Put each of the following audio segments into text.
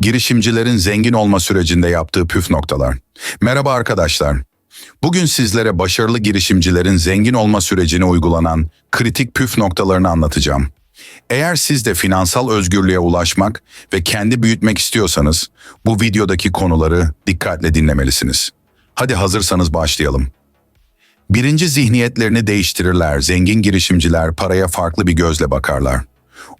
Girişimcilerin zengin olma sürecinde yaptığı püf noktalar. Merhaba arkadaşlar. Bugün sizlere başarılı girişimcilerin zengin olma sürecine uygulanan kritik püf noktalarını anlatacağım. Eğer siz de finansal özgürlüğe ulaşmak ve kendi büyütmek istiyorsanız bu videodaki konuları dikkatle dinlemelisiniz. Hadi hazırsanız başlayalım. Birinci zihniyetlerini değiştirirler. Zengin girişimciler paraya farklı bir gözle bakarlar.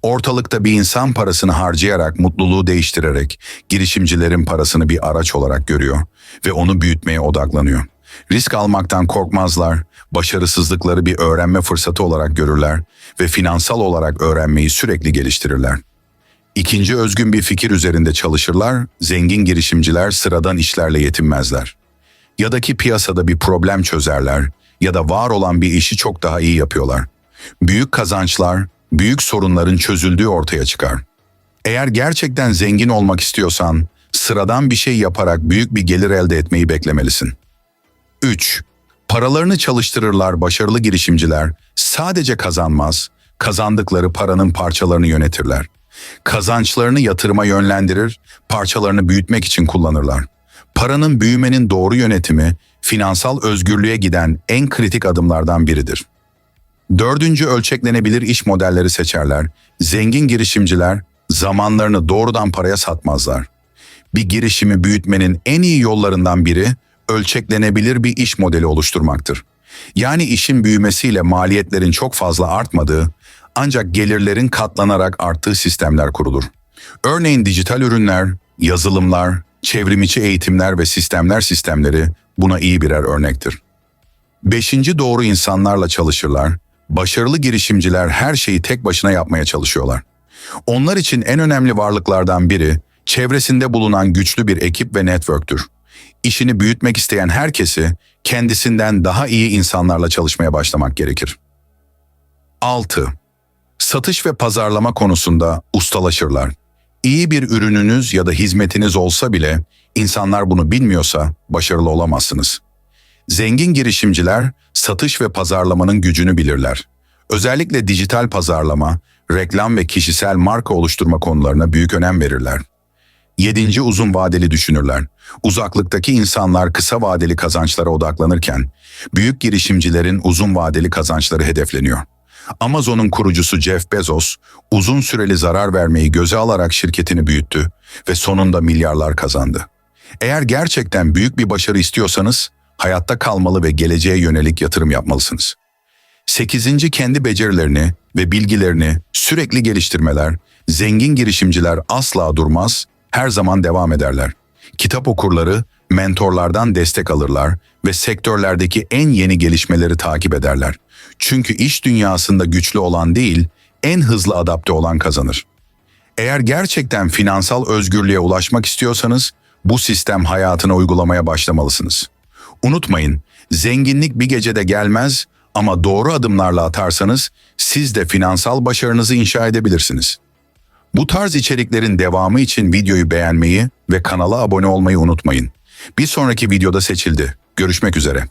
Ortalıkta bir insan parasını harcayarak, mutluluğu değiştirerek girişimcilerin parasını bir araç olarak görüyor ve onu büyütmeye odaklanıyor. Risk almaktan korkmazlar, başarısızlıkları bir öğrenme fırsatı olarak görürler ve finansal olarak öğrenmeyi sürekli geliştirirler. İkinci özgün bir fikir üzerinde çalışırlar, zengin girişimciler sıradan işlerle yetinmezler. Ya da ki piyasada bir problem çözerler ya da var olan bir işi çok daha iyi yapıyorlar. Büyük kazançlar, büyük sorunların çözüldüğü ortaya çıkar. Eğer gerçekten zengin olmak istiyorsan, sıradan bir şey yaparak büyük bir gelir elde etmeyi beklemelisin. 3. Paralarını çalıştırırlar başarılı girişimciler sadece kazanmaz, kazandıkları paranın parçalarını yönetirler. Kazançlarını yatırıma yönlendirir, parçalarını büyütmek için kullanırlar. Paranın büyümenin doğru yönetimi, finansal özgürlüğe giden en kritik adımlardan biridir. Dördüncü ölçeklenebilir iş modelleri seçerler. Zengin girişimciler zamanlarını doğrudan paraya satmazlar. Bir girişimi büyütmenin en iyi yollarından biri ölçeklenebilir bir iş modeli oluşturmaktır. Yani işin büyümesiyle maliyetlerin çok fazla artmadığı ancak gelirlerin katlanarak arttığı sistemler kurulur. Örneğin dijital ürünler, yazılımlar, çevrimiçi eğitimler ve sistemler sistemleri buna iyi birer örnektir. Beşinci doğru insanlarla çalışırlar. Başarılı girişimciler her şeyi tek başına yapmaya çalışıyorlar. Onlar için en önemli varlıklardan biri çevresinde bulunan güçlü bir ekip ve networktür. İşini büyütmek isteyen herkesi kendisinden daha iyi insanlarla çalışmaya başlamak gerekir. 6. Satış ve pazarlama konusunda ustalaşırlar. İyi bir ürününüz ya da hizmetiniz olsa bile insanlar bunu bilmiyorsa başarılı olamazsınız. Zengin girişimciler satış ve pazarlamanın gücünü bilirler. Özellikle dijital pazarlama, reklam ve kişisel marka oluşturma konularına büyük önem verirler. Yedinci uzun vadeli düşünürler. Uzaklıktaki insanlar kısa vadeli kazançlara odaklanırken, büyük girişimcilerin uzun vadeli kazançları hedefleniyor. Amazon'un kurucusu Jeff Bezos, uzun süreli zarar vermeyi göze alarak şirketini büyüttü ve sonunda milyarlar kazandı. Eğer gerçekten büyük bir başarı istiyorsanız, hayatta kalmalı ve geleceğe yönelik yatırım yapmalısınız. Sekizinci kendi becerilerini ve bilgilerini sürekli geliştirmeler, zengin girişimciler asla durmaz, her zaman devam ederler. Kitap okurları, mentorlardan destek alırlar ve sektörlerdeki en yeni gelişmeleri takip ederler. Çünkü iş dünyasında güçlü olan değil, en hızlı adapte olan kazanır. Eğer gerçekten finansal özgürlüğe ulaşmak istiyorsanız, bu sistem hayatına uygulamaya başlamalısınız. Unutmayın, zenginlik bir gecede gelmez ama doğru adımlarla atarsanız siz de finansal başarınızı inşa edebilirsiniz. Bu tarz içeriklerin devamı için videoyu beğenmeyi ve kanala abone olmayı unutmayın. Bir sonraki videoda seçildi. Görüşmek üzere.